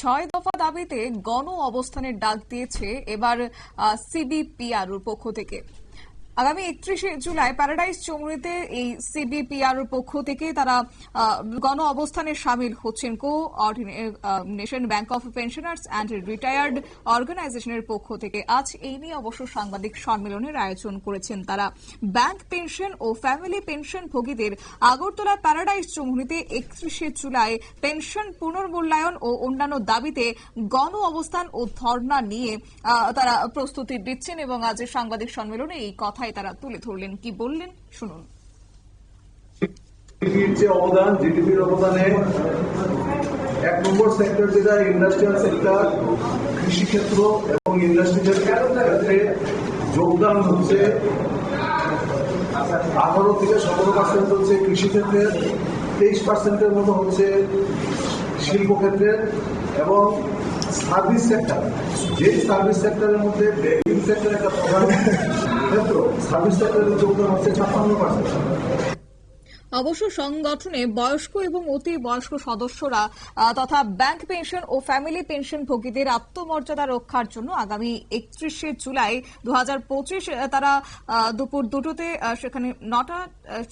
ছয় দফা দাবিতে গণ অবস্থানের ডাক দিয়েছে এবার সিবিপিআর পক্ষ থেকে। আগামী একত্রিশে জুলাই প্যারাডাইস চৌমুড়িতে এই সিবিপিআর পক্ষ থেকে তারা গণ অবস্থানে সামিল হচ্ছেন। কো nation bank of pensioners and retired অর্গানাইজেশনের পক্ষ থেকে আজ এই নিয়ে অবশ্য সাংবাদিক সম্মেলনের আয়োজন করেছেন তারা। ব্যাংক পেনশন ও ফ্যামিলি পেনশন ভোগীদের আগরতলা প্যারাডাইস চৌমুড়িতে একত্রিশে জুলাই পেনশন পুনর্মূল্যায়ন ও অন্যান্য দাবিতে গণ অবস্থান ও ধর্ণা নিয়ে তারা প্রস্তুতি দিচ্ছেন এবং আজের সাংবাদিক সম্মেলনে এই কথাই তারা তুলে ধরলেন। কি বললেন? শুনুন। জিডিপির যে অবদান, জিডিপির অবদানে, এক নম্বর সেক্টর যেটা ইন্ডাস্ট্রিয়াল সেক্টর কৃষিক্ষেত্র এবং ইন্ডাস্ট্রিয়াল ক্ষেত্রে যোগদান হচ্ছে? আঠারো থেকে সতেরো পার্সেন্ট হচ্ছে কৃষিক্ষেত্রের, তেইশ পার্সেন্টের মতো হচ্ছে শিল্পক্ষেত্রের এবং সার্ভিস সেক্টর যে সার্ভিস সেক্টরের মধ্যে ব্যাংকিং সেক্টর একটা প্রধান। サしスタイルの状況の忘れちゃったのかも。অবশ্য সংগঠনে বয়স্ক এবং অতি বয়স্ক সদস্যরা তথা ব্যাংক পেনশন ও ফ্যামিলি পেনশন ভোগীদের আত্মমর্যাদা রক্ষার জন্য আগামী একত্রিশে জুলাই দু হাজার পঁচিশ তারা দুপুর দুটোতে সেখানে নটা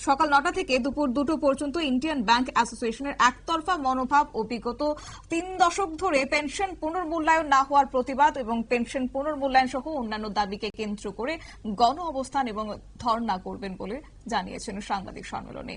সকাল নটা থেকে দুপুর দুটো পর্যন্ত ইন্ডিয়ান ব্যাংক অ্যাসোসিয়েশনের একতরফা মনোভাব ও বিগত তিন দশক ধরে পেনশন পুনর্মূল্যায়ন না হওয়ার প্রতিবাদ এবং পেনশন পুনর্মূল্যায়ন সহ অন্যান্য দাবিকে কেন্দ্র করে গণ অবস্থান এবং ধর্ণা করবেন বলে জানিয়েছেন সাংবাদিক সম্মেলনে।